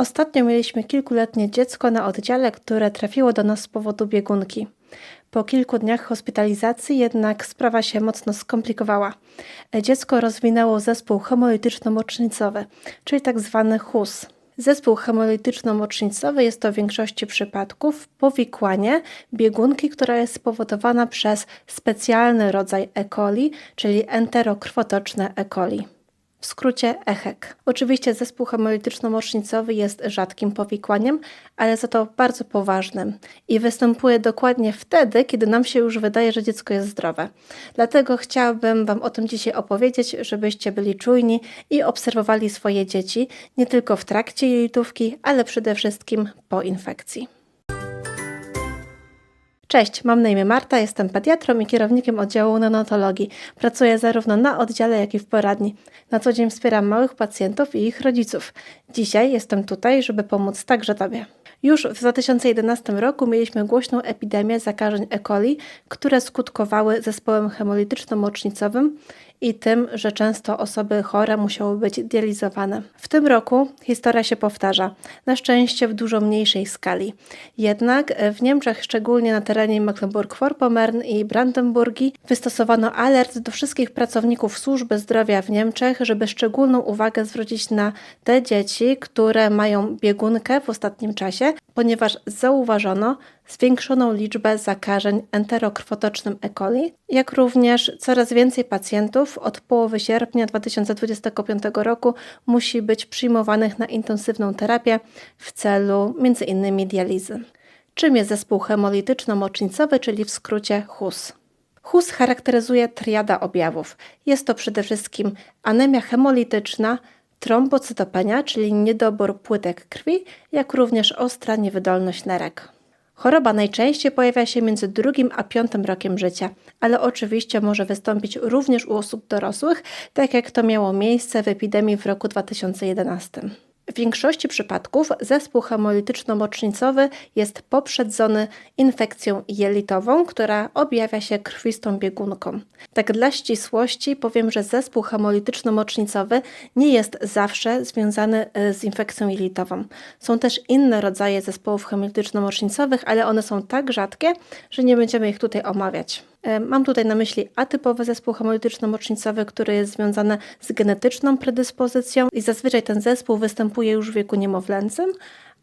Ostatnio mieliśmy kilkuletnie dziecko na oddziale, które trafiło do nas z powodu biegunki. Po kilku dniach hospitalizacji jednak sprawa się mocno skomplikowała. Dziecko rozwinęło zespół hemolityczno-mocznicowy, czyli. Tak HUS. Zespół hemolityczno-mocznicowy jest to w większości przypadków powikłanie biegunki, która jest spowodowana przez specjalny rodzaj E. coli, czyli enterokrwotoczne E. coli w skrócie EHEC. Oczywiście zespół hemolityczno-mocznicowy jest rzadkim powikłaniem, ale za to bardzo poważnym i występuje dokładnie wtedy, kiedy nam się już wydaje, że dziecko jest zdrowe. Dlatego chciałabym Wam o tym dzisiaj opowiedzieć, żebyście byli czujni i obserwowali swoje dzieci nie tylko w trakcie jelitówki, ale przede wszystkim po infekcji. Cześć, mam na imię Marta, jestem pediatrą i kierownikiem oddziału neonatologii. Pracuję zarówno na oddziale, jak i w poradni. Na co dzień wspieram małych pacjentów i ich rodziców. Dzisiaj jestem tutaj, żeby pomóc także Tobie. Już w 2011 roku mieliśmy głośną epidemię zakażeń E. coli, które skutkowały zespołem hemolityczno-mocznicowym i tym, że często osoby chore musiały być dializowane. W tym roku historia się powtarza, na szczęście w dużo mniejszej skali. Jednak w Niemczech, szczególnie na terenie Mecklenburg-Vorpommern i Brandenburgii, wystosowano alert do wszystkich pracowników służby zdrowia w Niemczech, żeby szczególną uwagę zwrócić na te dzieci, które mają biegunkę w ostatnim czasie, ponieważ zauważono, zwiększoną liczbę zakażeń enterokrwotocznym E. coli, jak również coraz więcej pacjentów od połowy sierpnia 2025 roku musi być przyjmowanych na intensywną terapię w celu m.in. dializy. Czym jest zespół hemolityczno-mocznicowy, czyli w skrócie HUS? HUS charakteryzuje triada objawów. Jest to przede wszystkim anemia hemolityczna, trombocytopenia, czyli niedobór płytek krwi, jak również ostra niewydolność nerek. Choroba najczęściej pojawia się między drugim a piątym rokiem życia, ale oczywiście może wystąpić również u osób dorosłych, tak jak to miało miejsce w epidemii w roku 2011. W większości przypadków zespół hemolityczno-mocznicowy jest poprzedzony infekcją jelitową, która objawia się krwistą biegunką. Tak dla ścisłości powiem, że zespół hemolityczno-mocznicowy nie jest zawsze związany e, z infekcją jelitową. Są też inne rodzaje zespołów hemolityczno-mocznicowych, ale one są tak rzadkie, że nie będziemy ich tutaj omawiać. E, mam tutaj na myśli atypowy zespół hemolityczno-mocznicowy, który jest związany z genetyczną predyspozycją i zazwyczaj ten zespół występuje już w wieku niemowlęcym,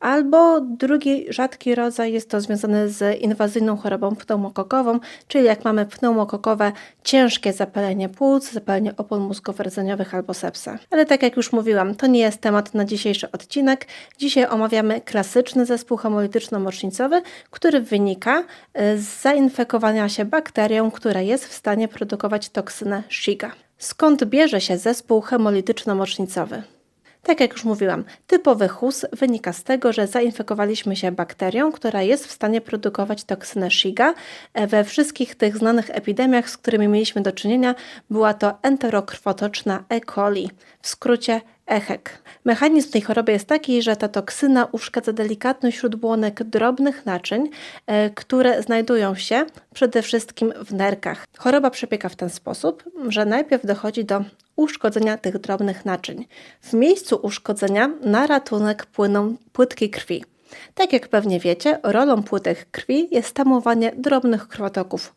Albo drugi rzadki rodzaj jest to związany z inwazyjną chorobą pneumokokową, czyli jak mamy pneumokokowe ciężkie zapalenie płuc, zapalenie opon mózgowo-rdzeniowych albo sepsę. Ale tak jak już mówiłam, to nie jest temat na dzisiejszy odcinek. Dzisiaj omawiamy klasyczny zespół hemolityczno-mocznicowy, który wynika e, z zainfekowania się bakterią, która jest w stanie produkować toksynę Shiga. Skąd bierze się zespół hemolityczno-mocznicowy? Tak jak już mówiłam, typowy HUS wynika z tego, że zainfekowaliśmy się bakterią, która jest w stanie produkować toksynę Shiga. E, we wszystkich tych znanych epidemiach, z którymi mieliśmy do czynienia, była to enterokrwotoczna E. coli, w skrócie EHEC. Mechanizm tej choroby jest taki, że ta toksyna uszkadza delikatny śródbłonek drobnych naczyń, e, które znajdują się przede wszystkim w nerkach. Choroba przebiega w ten sposób, że najpierw dochodzi do uszkodzenia tych drobnych naczyń. W miejscu uszkodzenia na ratunek płyną płytki krwi. Tak jak pewnie wiecie, rolą płytek krwi jest tamowanie drobnych krwotoków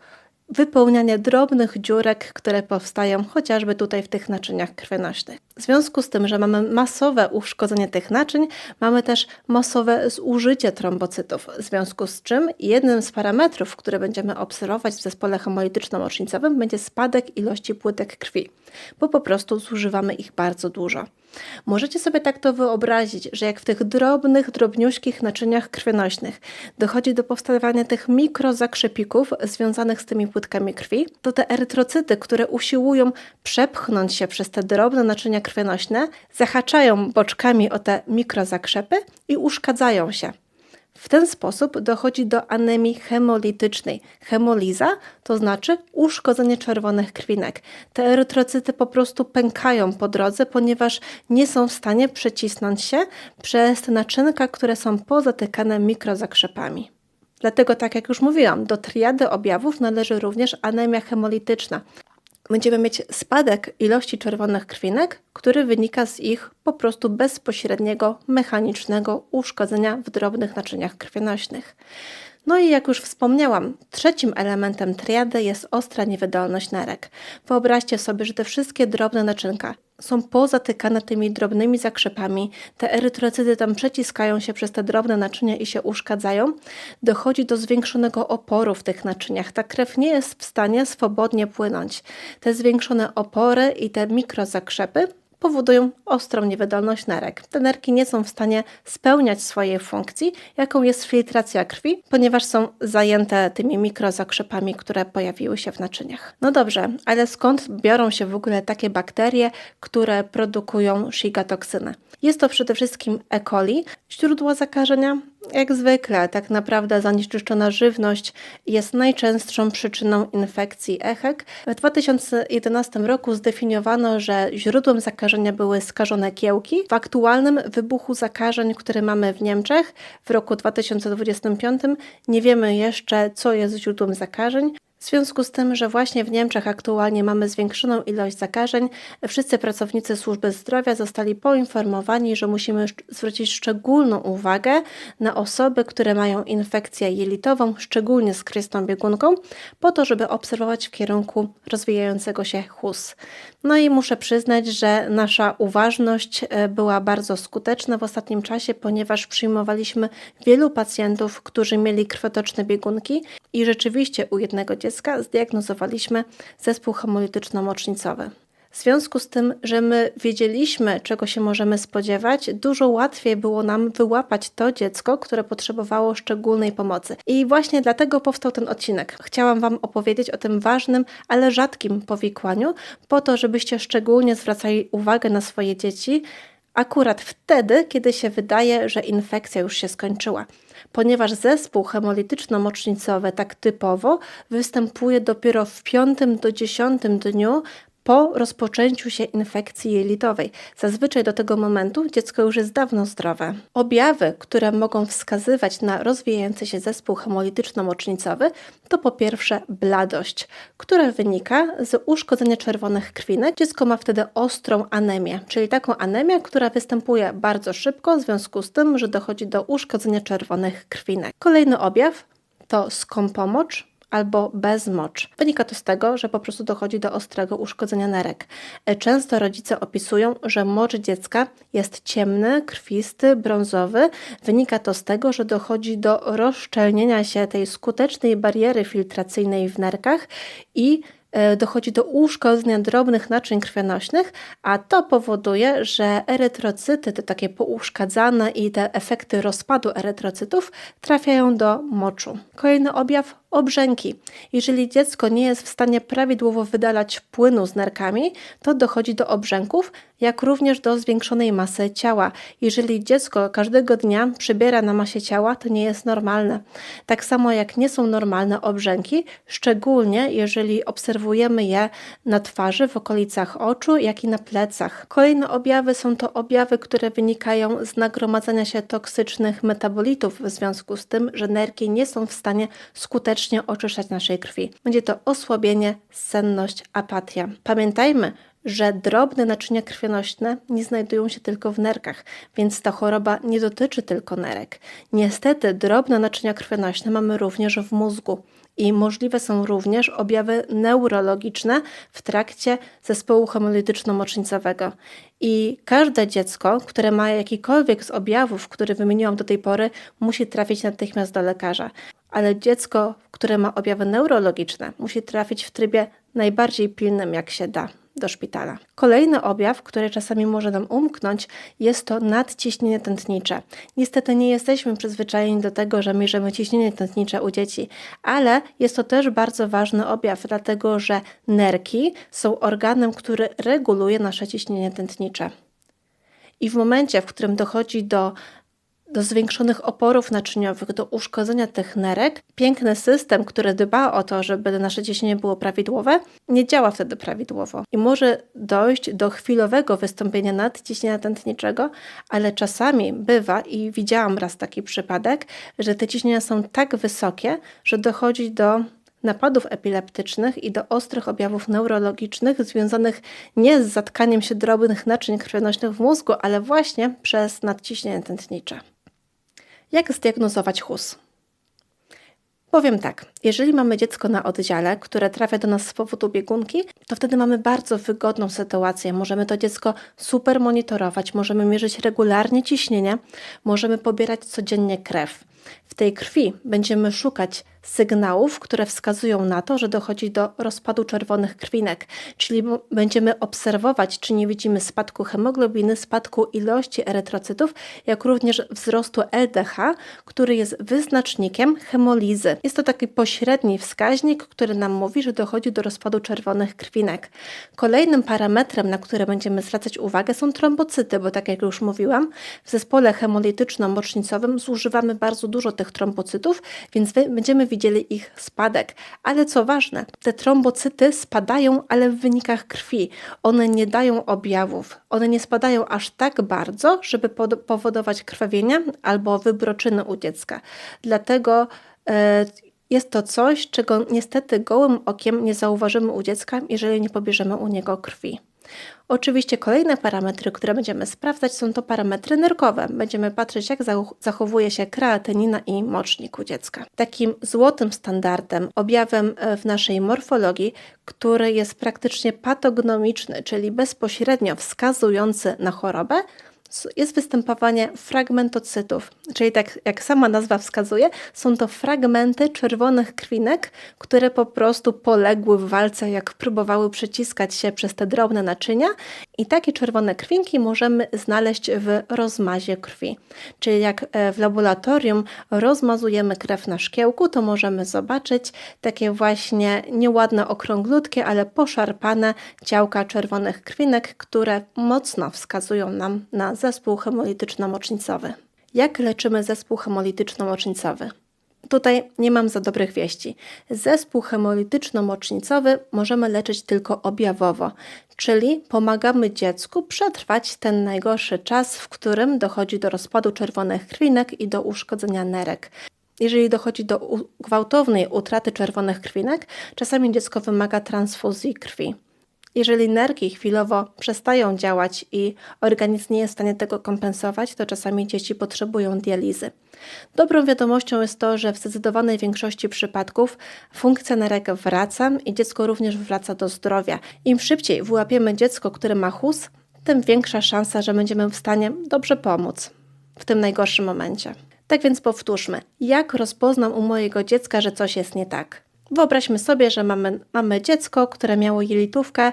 wypełnianie drobnych dziurek, które powstają chociażby tutaj w tych naczyniach krwionośnych. W związku z tym, że mamy masowe uszkodzenie tych naczyń, mamy też masowe zużycie trombocytów, w związku z czym jednym z parametrów, które będziemy obserwować w zespole hemolityczno-mocznicowym będzie spadek ilości płytek krwi, bo po prostu zużywamy ich bardzo dużo. Możecie sobie tak to wyobrazić, że jak w tych drobnych, drobniuśkich naczyniach krwionośnych dochodzi do powstawania tych mikrozakrzepików związanych z tymi płytkami krwi, to te erytrocyty, które usiłują przepchnąć się przez te drobne naczynia krwionośne, zahaczają boczkami o te mikrozakrzepy i uszkadzają się. W ten sposób dochodzi do anemii hemolitycznej. Hemoliza to znaczy uszkodzenie czerwonych krwinek. Te erytrocyty po prostu pękają po drodze, ponieważ nie są w stanie przecisnąć się przez te naczynka, które są pozatykane mikrozakrzepami. Dlatego, tak jak już mówiłam, do triady objawów należy również anemia hemolityczna. Będziemy mieć spadek ilości czerwonych krwinek, który wynika z ich po prostu bezpośredniego mechanicznego uszkodzenia w drobnych naczyniach krwionośnych. No i jak już wspomniałam, trzecim elementem triady jest ostra niewydolność nerek. Wyobraźcie sobie, że te wszystkie drobne naczynka są pozatykane tymi drobnymi zakrzepami, te erytrocyty tam przeciskają się przez te drobne naczynia i się uszkadzają, dochodzi do zwiększonego oporu w tych naczyniach. Ta krew nie jest w stanie swobodnie płynąć. Te zwiększone opory i te mikrozakrzepy powodują ostrą niewydolność nerek. Te nerki nie są w stanie spełniać swojej funkcji, jaką jest filtracja krwi, ponieważ są zajęte tymi mikrozakrzepami, które pojawiły się w naczyniach. No dobrze, ale skąd biorą się w ogóle takie bakterie, które produkują shiga-toksynę? Jest to przede wszystkim E. coli, źródło zakażenia, jak zwykle, tak naprawdę zanieczyszczona żywność jest najczęstszą przyczyną infekcji EHEC. W 2011 roku zdefiniowano, że źródłem zakażenia były skażone kiełki. W aktualnym wybuchu zakażeń, który mamy w Niemczech w roku 2025, nie wiemy jeszcze, co jest źródłem zakażeń. W związku z tym, że właśnie w Niemczech aktualnie mamy zwiększoną ilość zakażeń, wszyscy pracownicy służby zdrowia zostali poinformowani, że musimy zwrócić szczególną uwagę na osoby, które mają infekcję jelitową, szczególnie z krystą biegunką, po to, żeby obserwować w kierunku rozwijającego się chus. No i muszę przyznać, że nasza uważność e, była bardzo skuteczna w ostatnim czasie, ponieważ przyjmowaliśmy wielu pacjentów, którzy mieli krwotoczne biegunki i rzeczywiście u jednego dziecka zdiagnozowaliśmy zespół hemolityczno-mocznicowy. W związku z tym, że my wiedzieliśmy, czego się możemy spodziewać, dużo łatwiej było nam wyłapać to dziecko, które potrzebowało szczególnej pomocy. I właśnie dlatego powstał ten odcinek. Chciałam Wam opowiedzieć o tym ważnym, ale rzadkim powikłaniu, po to, żebyście szczególnie zwracali uwagę na swoje dzieci, akurat wtedy, kiedy się wydaje, że infekcja już się skończyła ponieważ zespół hemolityczno-mocznicowy tak typowo występuje dopiero w piątym do dziesiątym dniu po rozpoczęciu się infekcji jelitowej. Zazwyczaj do tego momentu dziecko już jest dawno zdrowe. Objawy, które mogą wskazywać na rozwijający się zespół hemolityczno-mocznicowy, to po pierwsze bladość, która wynika z uszkodzenia czerwonych krwinek. Dziecko ma wtedy ostrą anemię, czyli taką anemię, która występuje bardzo szybko w związku z tym, że dochodzi do uszkodzenia czerwonych krwinek. Kolejny objaw to skąpomocz, albo bezmocz. Wynika to z tego, że po prostu dochodzi do ostrego uszkodzenia nerek. E, często rodzice opisują, że mocz dziecka jest ciemny, krwisty, brązowy. Wynika to z tego, że dochodzi do rozszczelnienia się tej skutecznej bariery filtracyjnej w nerkach i E, dochodzi do uszkodzenia drobnych naczyń krwionośnych, a to powoduje, że erytrocyty, te takie pouszkadzane i te efekty rozpadu erytrocytów trafiają do moczu. Kolejny objaw obrzęki. Jeżeli dziecko nie jest w stanie prawidłowo wydalać płynu z nerkami, to dochodzi do obrzęków, jak również do zwiększonej masy ciała. Jeżeli dziecko każdego dnia przybiera na masie ciała, to nie jest normalne. Tak samo jak nie są normalne obrzęki, szczególnie jeżeli obserwujemy je na twarzy, w okolicach oczu, jak i na plecach. Kolejne objawy są to objawy, które wynikają z nagromadzenia się toksycznych metabolitów w związku z tym, że nerki nie są w stanie skutecznie oczyszczać naszej krwi. Będzie to osłabienie, senność, apatia. Pamiętajmy, że drobne naczynia krwionośne nie znajdują się tylko w nerkach, więc ta choroba nie dotyczy tylko nerek. Niestety drobne naczynia krwionośne mamy również w mózgu i możliwe są również objawy neurologiczne w trakcie zespołu hemolityczno-mocznicowego. I każde dziecko, które ma jakikolwiek z objawów, które wymieniłam do tej pory, musi trafić natychmiast do lekarza. Ale dziecko, które ma objawy neurologiczne, musi trafić w trybie najbardziej pilnym, jak się da do szpitala. Kolejny objaw, który czasami może nam umknąć, jest to nadciśnienie tętnicze. Niestety nie jesteśmy przyzwyczajeni do tego, że mierzymy ciśnienie tętnicze u dzieci, ale jest to też bardzo ważny objaw, dlatego że nerki są organem, który reguluje nasze ciśnienie tętnicze. I w momencie, w którym dochodzi do do zwiększonych oporów naczyniowych, do uszkodzenia tych nerek, piękny system, który dba o to, żeby nasze ciśnienie było prawidłowe, nie działa wtedy prawidłowo i może dojść do chwilowego wystąpienia nadciśnienia tętniczego, ale czasami bywa i widziałam raz taki przypadek, że te ciśnienia są tak wysokie, że dochodzi do napadów epileptycznych i do ostrych objawów neurologicznych związanych nie z zatkaniem się drobnych naczyń krwionośnych w mózgu, ale właśnie przez nadciśnienie tętnicze. Jak zdiagnozować chus? Powiem tak, jeżeli mamy dziecko na oddziale, które trafia do nas z powodu biegunki, to wtedy mamy bardzo wygodną sytuację. Możemy to dziecko super monitorować, możemy mierzyć regularnie ciśnienie, możemy pobierać codziennie krew. W tej krwi będziemy szukać sygnałów, które wskazują na to, że dochodzi do rozpadu czerwonych krwinek, czyli będziemy obserwować, czy nie widzimy spadku hemoglobiny, spadku ilości erytrocytów, jak również wzrostu LDH, który jest wyznacznikiem hemolizy. Jest to taki pośredni wskaźnik, który nam mówi, że dochodzi do rozpadu czerwonych krwinek. Kolejnym parametrem, na który będziemy zwracać uwagę, są trombocyty, bo tak jak już mówiłam, w zespole hemolityczno-mocznicowym zużywamy bardzo dużo tych trombocytów, więc będziemy widzieli ich spadek. Ale co ważne, te trombocyty spadają, ale w wynikach krwi. One nie dają objawów. One nie spadają aż tak bardzo, żeby powodować krwawienie albo wybroczyny u dziecka. Dlatego e, jest to coś, czego niestety gołym okiem nie zauważymy u dziecka, jeżeli nie pobierzemy u niego krwi. Oczywiście kolejne parametry, które będziemy sprawdzać, są to parametry nerkowe. Będziemy patrzeć, jak zachowuje się kreatynina i mocznik u dziecka. Takim złotym standardem, objawem e, w naszej morfologii, który jest praktycznie patognomiczny, czyli bezpośrednio wskazujący na chorobę, jest występowanie fragmentocytów, czyli tak jak sama nazwa wskazuje, są to fragmenty czerwonych krwinek, które po prostu poległy w walce, jak próbowały przeciskać się przez te drobne naczynia i takie czerwone krwinki możemy znaleźć w rozmazie krwi. Czyli jak e, w laboratorium rozmazujemy krew na szkiełku, to możemy zobaczyć takie właśnie nieładne, okrąglutkie, ale poszarpane ciałka czerwonych krwinek, które mocno wskazują nam na zespół hemolityczno-mocznicowy. Jak leczymy zespół hemolityczno-mocznicowy? Tutaj nie mam za dobrych wieści. Zespół hemolityczno-mocznicowy możemy leczyć tylko objawowo, czyli pomagamy dziecku przetrwać ten najgorszy czas, w którym dochodzi do rozpadu czerwonych krwinek i do uszkodzenia nerek. Jeżeli dochodzi do gwałtownej utraty czerwonych krwinek, czasami dziecko wymaga transfuzji krwi. Jeżeli nerki chwilowo przestają działać i organizm nie jest w stanie tego kompensować, to czasami dzieci potrzebują dializy. Dobrą wiadomością jest to, że w zdecydowanej większości przypadków funkcja nerek wraca i dziecko również wraca do zdrowia. Im szybciej wyłapiemy dziecko, które ma chus, tym większa szansa, że będziemy w stanie dobrze pomóc w tym najgorszym momencie. Tak więc powtórzmy, jak rozpoznam u mojego dziecka, że coś jest nie tak? Wyobraźmy sobie, że mamy, mamy dziecko, które miało jelitówkę,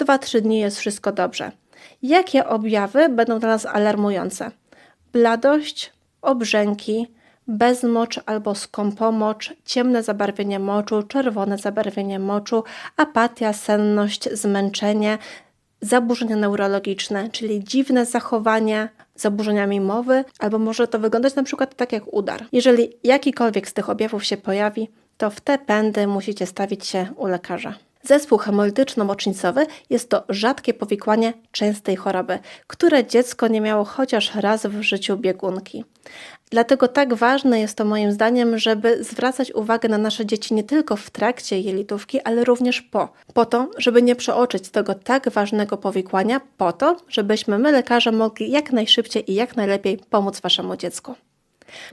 2-3 dni jest wszystko dobrze. Jakie objawy będą dla nas alarmujące? Bladość, obrzęki, bezmocz albo skąpomocz, ciemne zabarwienie moczu, czerwone zabarwienie moczu, apatia, senność, zmęczenie, zaburzenia neurologiczne, czyli dziwne zachowania, zaburzeniami mowy, albo może to wyglądać na przykład tak jak udar. Jeżeli jakikolwiek z tych objawów się pojawi, to w te pędy musicie stawić się u lekarza. Zespół hemolityczno-mocznicowy jest to rzadkie powikłanie częstej choroby, które dziecko nie miało chociaż raz w życiu biegunki. Dlatego tak ważne jest to moim zdaniem, żeby zwracać uwagę na nasze dzieci nie tylko w trakcie jelitówki, ale również po. Po to, żeby nie przeoczyć tego tak ważnego powikłania, po to, żebyśmy my lekarze mogli jak najszybciej i jak najlepiej pomóc waszemu dziecku.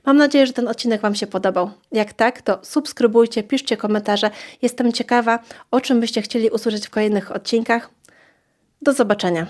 Mam nadzieję, że ten odcinek Wam się podobał. Jak tak, to subskrybujcie, piszcie komentarze. Jestem ciekawa, o czym byście chcieli usłyszeć w kolejnych odcinkach. Do zobaczenia.